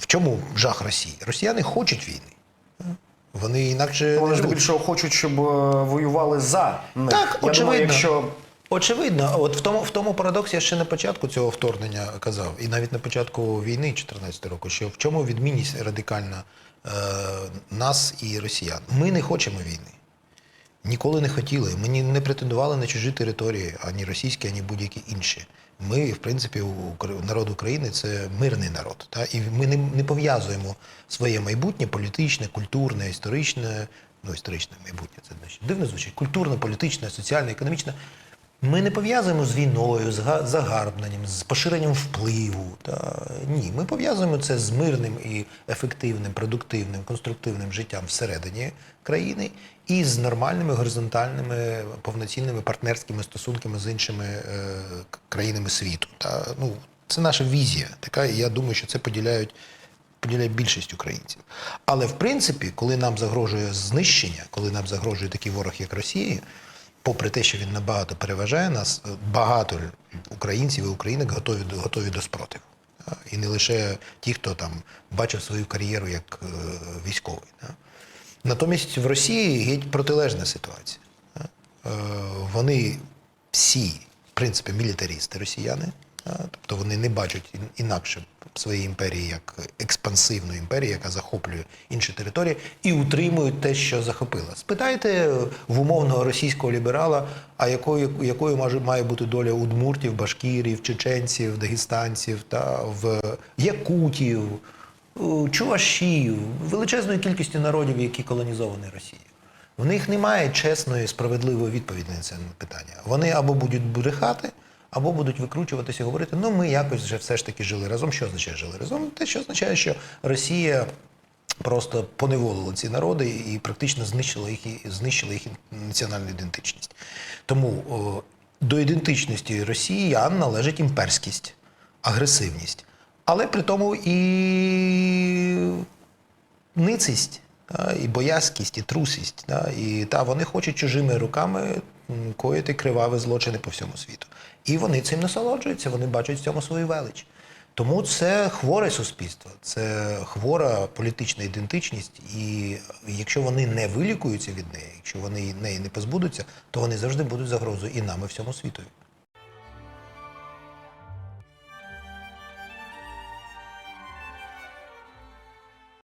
в чому жах Росії? Росіяни хочуть війни. Вони інакше Вони ж більше хочуть, щоб е, воювали за них. Так, Я очевидно. думаю, якщо Очевидно, от в тому в тому парадоксі я ще на початку цього вторгнення казав, і навіть на початку війни 14 року, що в чому відмінність радикальна е, нас і росіян. Ми не хочемо війни. Ніколи не хотіли. Ми ні- не претендували на чужі території, ані російські, ані будь-які інші. Ми, в принципі, народ України це мирний народ. Та? І ми не, не пов'язуємо своє майбутнє політичне, культурне, історичне, ну, історичне майбутнє, це значить дивно звучить, культурне, політичне, соціальне, економічне. Ми не пов'язуємо з війною, з га- загарбненням, з поширенням впливу. Та ні, ми пов'язуємо це з мирним і ефективним, продуктивним, конструктивним життям всередині країни і з нормальними горизонтальними повноцінними партнерськими стосунками з іншими е, країнами світу. Та ну це наша візія, така і я думаю, що це поділяють. Поділяє більшість українців. Але в принципі, коли нам загрожує знищення, коли нам загрожує такий ворог, як Росія, попри те, що він набагато переважає нас, багато українців і українок готові до готові до спротиву. І не лише ті, хто там бачив свою кар'єру як е, військовий. Натомість в Росії геть протилежна ситуація. Е, Вони всі, в принципі, мілітарісти росіяни, тобто вони не бачать інакше своєї імперії як експансивної імперії, яка захоплює інші території, і утримують те, що захопила. Спитайте в умовного російського ліберала, а якою, якою може має бути доля удмуртів, башкірів, чеченців, дагестанців та в якутів, чувашів, величезної кількості народів, які колонізовані Росією. В них немає чесної, справедливої відповіді на це питання. Вони або будуть брехати, або будуть викручуватися і говорити, ну ми якось вже все ж таки жили разом. Що означає жили разом? Те, що означає, що Росія просто поневолила ці народи і практично знищила їх, знищила їх національну ідентичність. Тому о, до ідентичності росіян належить імперськість, агресивність, але при тому і ницість, і боязкість, і трусість. І та, вони хочуть чужими руками коїти криваві злочини по всьому світу. І вони цим насолоджуються, вони бачать в цьому свою велич. Тому це хворе суспільство, це хвора політична ідентичність, і якщо вони не вилікуються від неї, якщо вони неї не позбудуться, то вони завжди будуть загрозою і нам, і всьому світу.